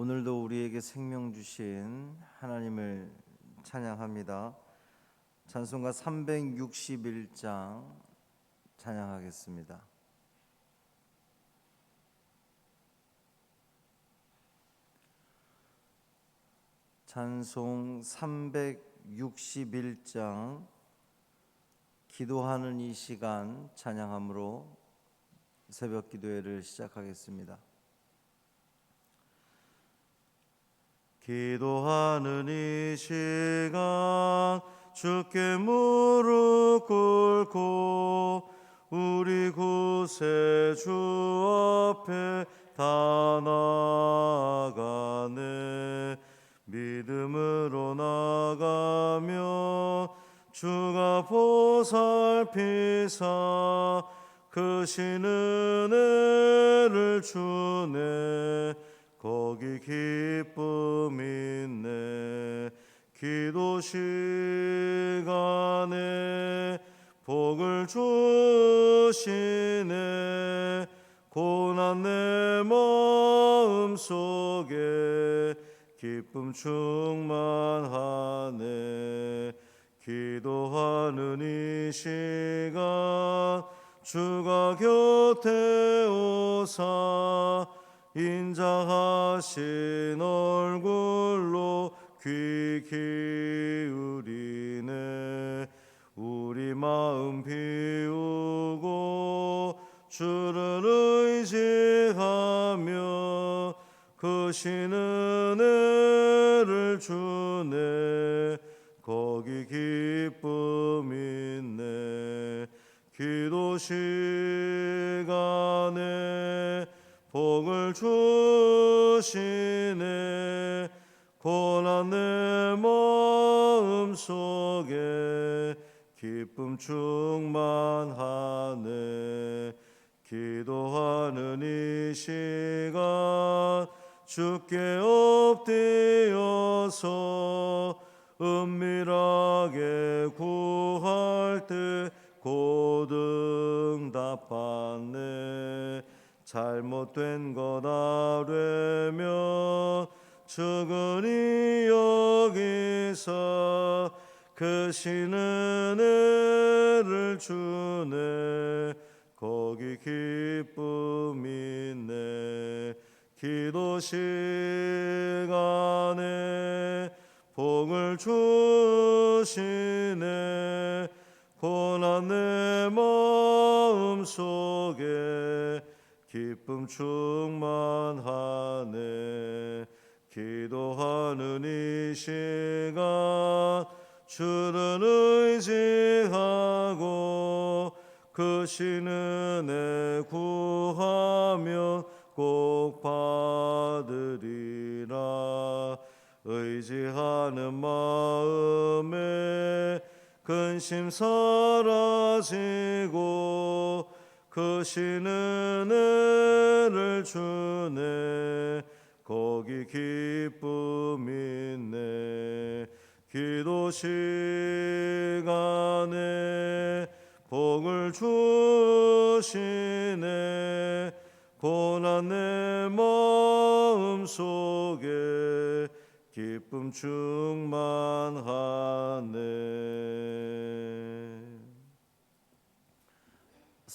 오늘도 우리에게 생명 주신 하나님을 찬양합니다. 찬송가 361장 찬양하겠습니다. 찬송 361장 기도하는 이 시간 찬양함으로 새벽 기도회를 시작하겠습니다. 기도하는 이 시간 주께 무릎 꿇고 우리 구세주 앞에 다 나가네. 믿음으로 나가며 주가 보살피사 크신 은혜를 주네 거기 기쁨 있네. 기도 시간에 복을 주시네. 고난 내 마음 속에 기쁨 충만하네. 기도하는 이 시간 주가 곁에 오사 인자하신 얼굴로 귀 기울이네. 우리 마음 비우고 주를 의지하며 크신 은혜를 주네. 거기 기쁨 있네. 기도 시간에 복을 주시네. 고난 내 마음 속에 기쁨 충만하네. 기도하는 이 시간 주께 엎드려서 은밀하게 구할 때 고등 답받네 잘못된 것 아뢰면 주근히 여기서 크신 은혜를 주네. 거기 기쁨 있네. 기도 시간에 복을 주시네. 고난 내 마음 속에 기쁨 충만하네. 기도하는 이 시간 주를 의지하고 크신 은혜 구하면 꼭 받으리라. 의지하는 마음에 근심 사라지고 크신 은혜를 주네. 거기 기쁨 있네. 기도 시간에 복을 주시네. 고난 내 마음 속에 기쁨 충만하네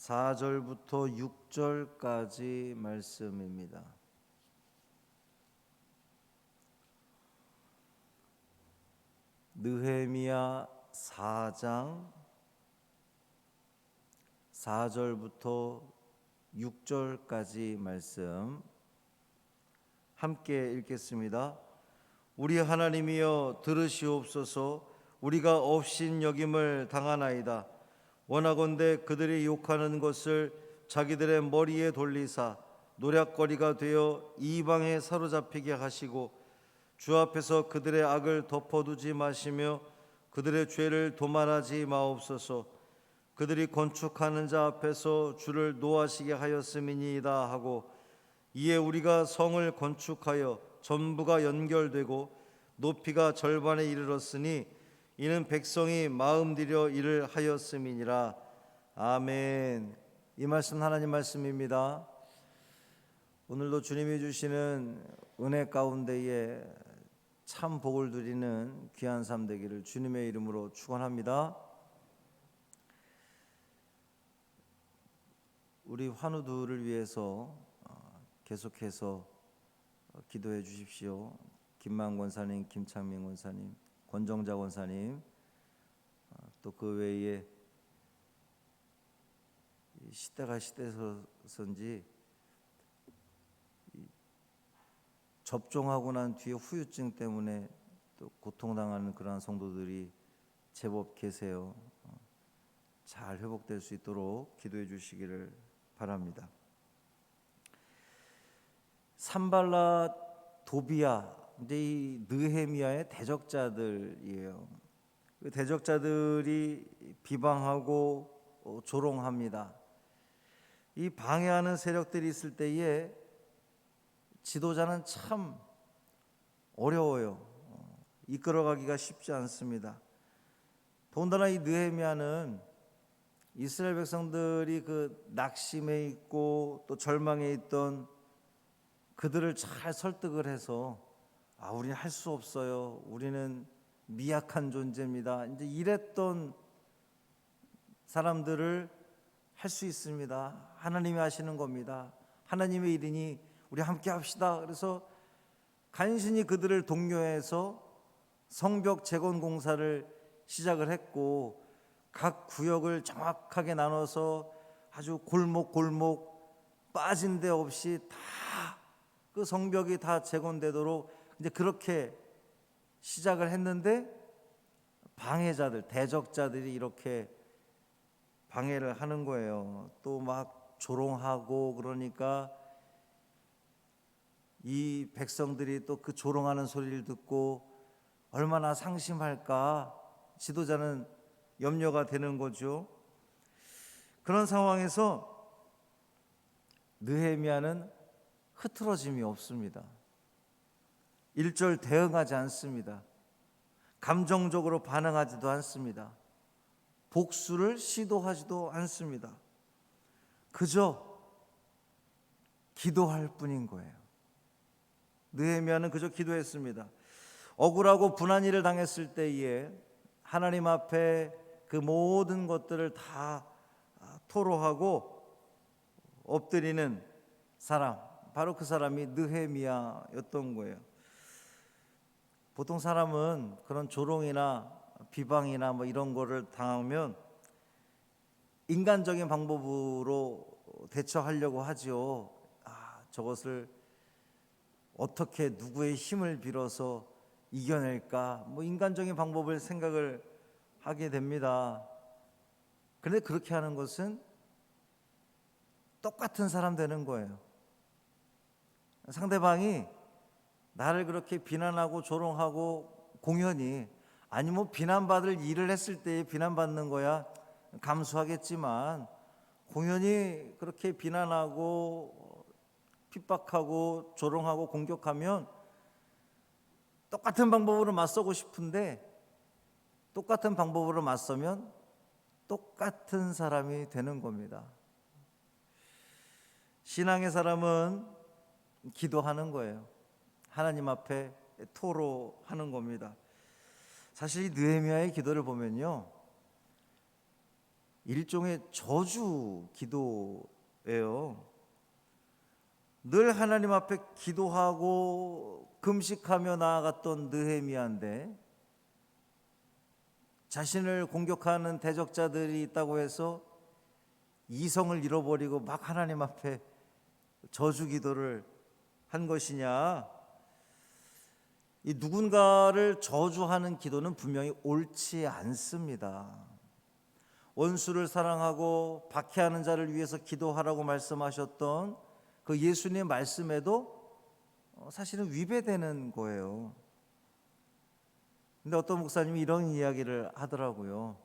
4절부터 6절까지 말씀입니다. 느헤미야 4장 4절부터 6절까지 말씀 함께 읽겠습니다. 우리 하나님이여 들으시옵소서 우리가 없인 여김을 당하나이다. 원하건대 그들이 욕하는 것을 자기들의 머리에 돌리사 노략거리가 되어 이방에 사로잡히게 하시고 주 앞에서 그들의 악을 덮어두지 마시며 그들의 죄를 도말하지 마옵소서. 그들이 건축하는 자 앞에서 주를 노하시게 하였음이니이다 하고 이에 우리가 성을 건축하여 전부가 연결되고 높이가 절반에 이르렀으니 이는 백성이 마음 들여 일을 하였음이니라 아멘. 이 말씀 하나님 말씀입니다. 오늘도 주님이 주시는 은혜 가운데에 참 복을 누리는 귀한 삶 되기를 주님의 이름으로 축원합니다. 우리 환우들을 위해서 어, 계속해서 기도해 주십시오. 김만 권사님, 김창민 권사님, 권정자 권사님, 어, 또그 외에 시대가 시대서인지 접종하고 난 뒤에 후유증 때문에 또 고통당하는 그러한 성도들이 제법 계세요. 어, 잘 회복될 수 있도록 기도해 주시기를 바랍니다. 산발라 도비아 이제 이 느헤미야의 대적자들이에요. 그 대적자들이 비방하고 어, 조롱합니다. 이 방해하는 세력들이 있을 때에 지도자는 참 어려워요. 어, 이끌어가기가 쉽지 않습니다. 더군다나 이 느헤미야는 이스라엘 백성들이 그 낙심해 있고 또 절망해 있던 그들을 잘 설득을 해서 아 우리는 할 수 없어요. 우리는 미약한 존재입니다. 이제 이랬던 사람들을 할 수 있습니다. 하나님이 하시는 겁니다. 하나님의 일이니 우리 함께 합시다. 그래서 간신히 그들을 독려해서 성벽 재건 공사를 시작을 했고 각 구역을 정확하게 나눠서 아주 골목 골목 빠진 데 없이 다 그 성벽이 다 재건되도록 이제 그렇게 시작을 했는데 방해자들 대적자들이 이렇게 방해를 하는 거예요. 또 막 조롱하고 그러니까 이 백성들이 또 그 조롱하는 소리를 듣고 얼마나 상심할까 지도자는 염려가 되는 거죠. 그런 상황에서 느헤미야는 흐트러짐이 없습니다. 일절 대응하지 않습니다. 감정적으로 반응하지도 않습니다. 복수를 시도하지도 않습니다. 그저 기도할 뿐인 거예요. 느헤미야는 그저 기도했습니다. 억울하고 분한 일을 당했을 때에 하나님 앞에 그 모든 것들을 다 토로하고 엎드리는 사람 바로 그 사람이 느헤미야였던 거예요. 보통 사람은 그런 조롱이나 비방이나 뭐 이런 거를 당하면 인간적인 방법으로 대처하려고 하죠. 아, 저것을 어떻게 누구의 힘을 빌어서 이겨낼까? 뭐 인간적인 방법을 생각을 하게 됩니다. 그런데 그렇게 하는 것은 똑같은 사람 되는 거예요. 상대방이 나를 그렇게 비난하고 조롱하고 공연히 아니 뭐 비난받을 일을 했을 때 비난받는 거야 감수하겠지만 공연히 그렇게 비난하고 핍박하고 조롱하고 공격하면 똑같은 방법으로 맞서고 싶은데 똑같은 방법으로 맞서면 똑같은 사람이 되는 겁니다. 신앙의 사람은 기도하는 거예요. 하나님 앞에 토로하는 겁니다. 사실 느헤미야의 기도를 보면요. 일종의 저주 기도예요. 늘 하나님 앞에 기도하고 금식하며 나아갔던 느헤미야인데 자신을 공격하는 대적자들이 있다고 해서 이성을 잃어버리고 막 하나님 앞에 저주 기도를 한 것이냐? 이 누군가를 저주하는 기도는 분명히 옳지 않습니다. 원수를 사랑하고 박해하는 자를 위해서 기도하라고 말씀하셨던 그 예수님의 말씀에도 어, 사실은 위배되는 거예요. 근데 어떤 목사님이 이런 이야기를 하더라고요.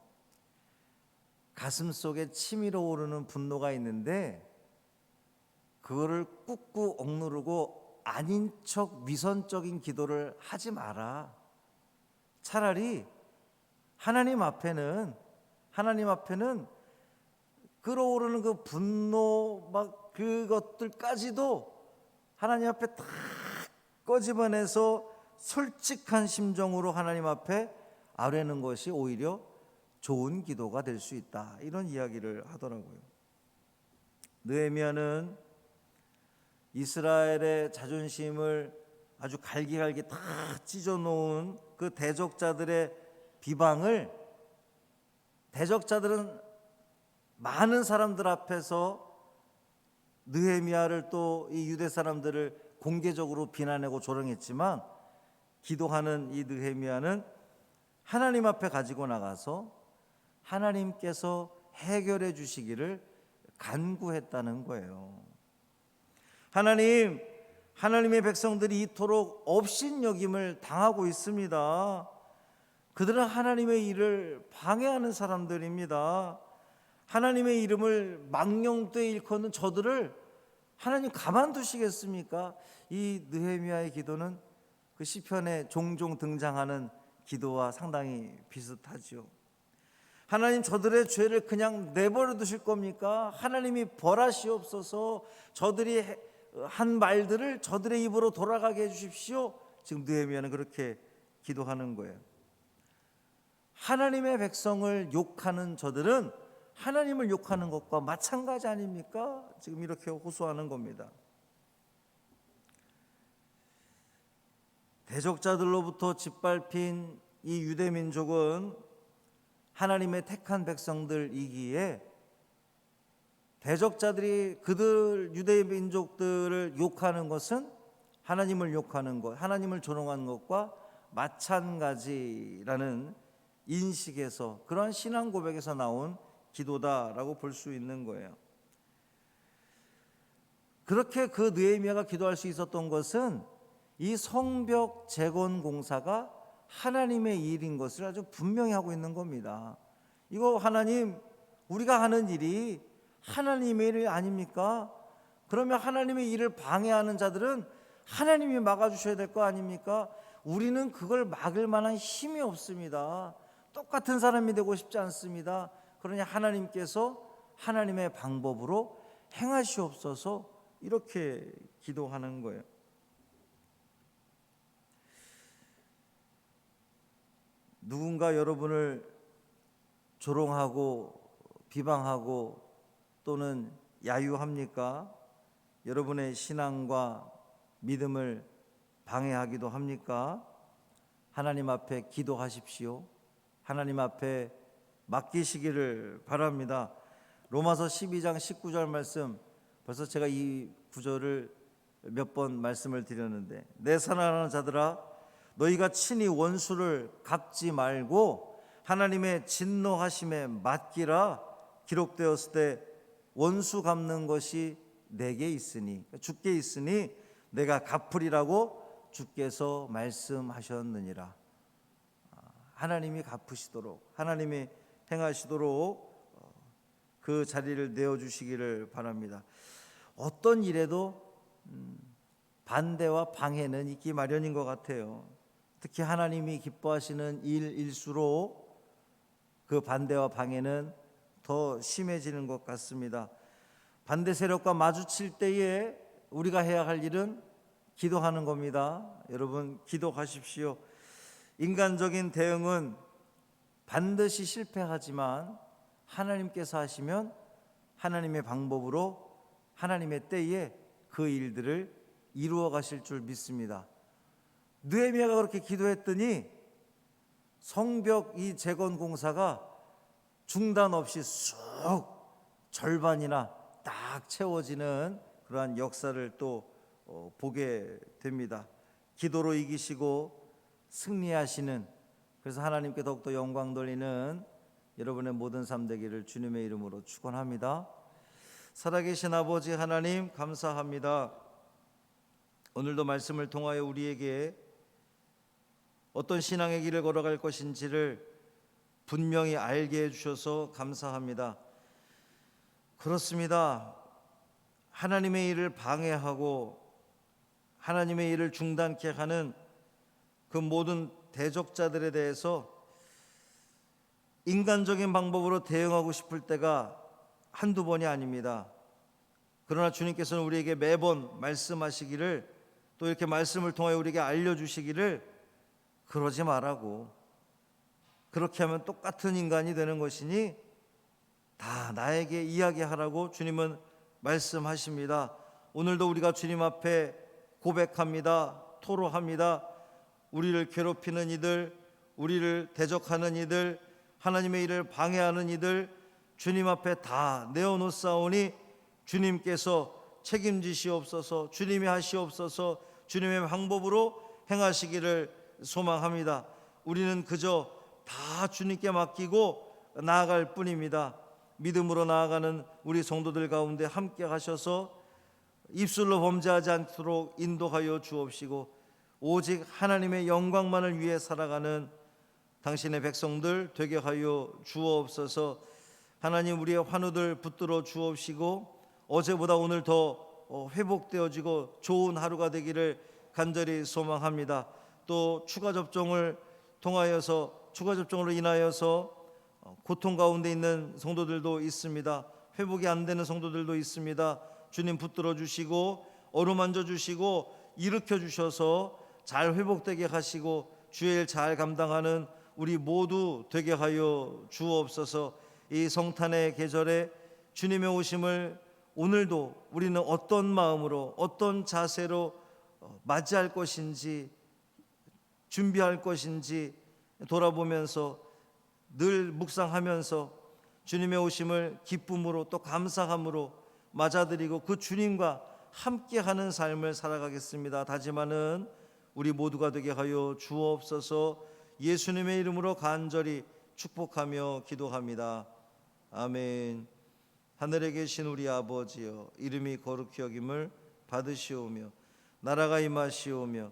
가슴 속에 치밀어 오르는 분노가 있는데 그거를 꾹꾹 억누르고 아닌 척 위선적인 기도를 하지 마라. 차라리 하나님 앞에는 하나님 앞에는 끌어오르는 그 분노 막 그것들까지도 하나님 앞에 다 꺼집어내서 솔직한 심정으로 하나님 앞에 아뢰는 것이 오히려 좋은 기도가 될 수 있다. 이런 이야기를 하더라고요. 느헤미야는 이스라엘의 자존심을 아주 갈기갈기 다 찢어 놓은 그 대적자들의 비방을 대적자들은 많은 사람들 앞에서 느헤미야를 또 이 유대 사람들을 공개적으로 비난하고 조롱했지만 기도하는 이 느헤미야는 하나님 앞에 가지고 나가서 하나님께서 해결해 주시기를 간구했다는 거예요. 하나님, 하나님의 백성들이 이토록 업신여김을 당하고 있습니다. 그들은 하나님의 일을 방해하는 사람들입니다. 하나님의 이름을 망령되이 일컫는 저들을 하나님 가만두시겠습니까? 이 느헤미야의 기도는 그 시편에 종종 등장하는 기도와 상당히 비슷하죠. 하나님 저들의 죄를 그냥 내버려 두실 겁니까? 하나님이 벌하시옵소서. 저들이 한 말들을 저들의 입으로 돌아가게 해 주십시오. 지금 느헤미야는 그렇게 기도하는 거예요. 하나님의 백성을 욕하는 저들은 하나님을 욕하는 것과 마찬가지 아닙니까? 지금 이렇게 호소하는 겁니다. 대적자들로부터 짓밟힌 이 유대 민족은 하나님의 택한 백성들이기에 대적자들이 그들 유대 민족들을 욕하는 것은 하나님을 욕하는 것, 하나님을 조롱하는 것과 마찬가지라는 인식에서 그러한 신앙 고백에서 나온 기도다라고 볼 수 있는 거예요. 그렇게 그 느헤미야가 기도할 수 있었던 것은 이 성벽 재건 공사가 하나님의 일인 것을 아주 분명히 하고 있는 겁니다. 이거 하나님 우리가 하는 일이 하나님의 일 아닙니까? 그러면 하나님의 일을 방해하는 자들은 하나님이 막아 주셔야 될 거 아닙니까? 우리는 그걸 막을 만한 힘이 없습니다. 똑같은 사람이 되고 싶지 않습니다. 그러니 하나님께서 하나님의 방법으로 행하시옵소서 이렇게 기도하는 거예요. 누군가 여러분을 조롱하고 비방하고 또는 야유합니까? 여러분의 신앙과 믿음을 방해하기도 합니까? 하나님 앞에 기도하십시오. 하나님 앞에 맡기시기를 바랍니다. 로마서 12장 19절 말씀 벌써 제가 이 구절을 몇 번 말씀을 드렸는데 내 사랑하는 자들아 너희가 친히 원수를 갚지 말고 하나님의 진노하심에 맡기라 기록되었을 때 원수 갚는 것이 내게 있으니 주께 있으니 내가 갚으리라고 주께서 말씀하셨느니라 아, 하나님이 갚으시도록 하나님이 행하시도록 어, 그 자리를 내어 주시기를 바랍니다. 어떤 일에도 음, 반대와 방해는 있기 마련인 것 같아요. 특히 하나님이 기뻐하시는 일일수록 그 반대와 방해는 더 심해지는 것 같습니다. 반대 세력과 마주칠 때에 우리가 해야 할 일은 기도하는 겁니다. 여러분 기도하십시오. 인간적인 대응은 반드시 실패하지만 하나님께서 하시면 하나님의 방법으로 하나님의 때에 그 일들을 이루어 가실 줄 믿습니다. 느헤미야가 그렇게 기도했더니 성벽 이 재건 공사가 중단 없이 쑥 절반이나 딱 채워지는 그러한 역사를 또 어, 보게 됩니다. 기도로 이기시고 승리하시는 그래서 하나님께 더욱더 영광 돌리는 여러분의 모든 삶 되기를 주님의 이름으로 축원합니다. 살아계신 아버지 하나님 감사합니다. 오늘도 말씀을 통하여 우리에게 어떤 신앙의 길을 걸어갈 것인지를 분명히 알게 해 주셔서 감사합니다. 그렇습니다. 하나님의 일을 방해하고 하나님의 일을 중단케 하는 그 모든 대적자들에 대해서 인간적인 방법으로 대응하고 싶을 때가 한두 번이 아닙니다. 그러나 주님께서는 우리에게 매번 말씀하시기를 또 이렇게 말씀을 통하여 우리에게 알려주시기를 그러지 말라고 그렇게 하면 똑같은 인간이 되는 것이니 다 나에게 이야기하라고 주님은 말씀하십니다. 오늘도 우리가 주님 앞에 고백합니다. 토로합니다. 우리를 괴롭히는 이들, 우리를 대적하는 이들, 하나님의 일을 방해하는 이들 주님 앞에 다 내어놓사오니 주님께서 책임지시옵소서, 주님이 하시옵소서, 주님의 방법으로 행하시기를 소망합니다. 우리는 그저 다 주님께 맡기고 나아갈 뿐입니다. 믿음으로 나아가는 우리 성도들 가운데 함께 하셔서 입술로 범죄하지 않도록 인도하여 주옵시고 오직 하나님의 영광만을 위해 살아가는 당신의 백성들 되게 하여 주옵소서. 하나님 우리의 환우들 붙들어 주옵시고 어제보다 오늘 더 어, 회복되어지고 좋은 하루가 되기를 간절히 소망합니다. 또 추가 접종을 통하여서 추가 접종으로 인하여서 어, 고통 가운데 있는 성도들도 있습니다. 회복이 안 되는 성도들도 있습니다. 주님 붙들어 주시고 어루만져 주시고 일으켜 주셔서 잘 회복되게 하시고 주의 일 잘 감당하는 우리 모두 되게 하여 주옵소서. 이 성탄의 계절에 주님의 오심을 오늘도 우리는 어떤 마음으로 어떤 자세로 어, 맞이할 것인지 준비할 것인지 돌아보면서 늘 묵상하면서 주님의 오심을 기쁨으로 또 감사함으로 맞아들이고 그 주님과 함께하는 삶을 살아가겠습니다. 다짐하는 우리 모두가 되게 하여 주옵소서. 예수님의 이름으로 간절히 축복하며 기도합니다. 아멘. 하늘에 계신 우리 아버지여 이름이 거룩히 여김을 받으시오며 나라가 임하시오며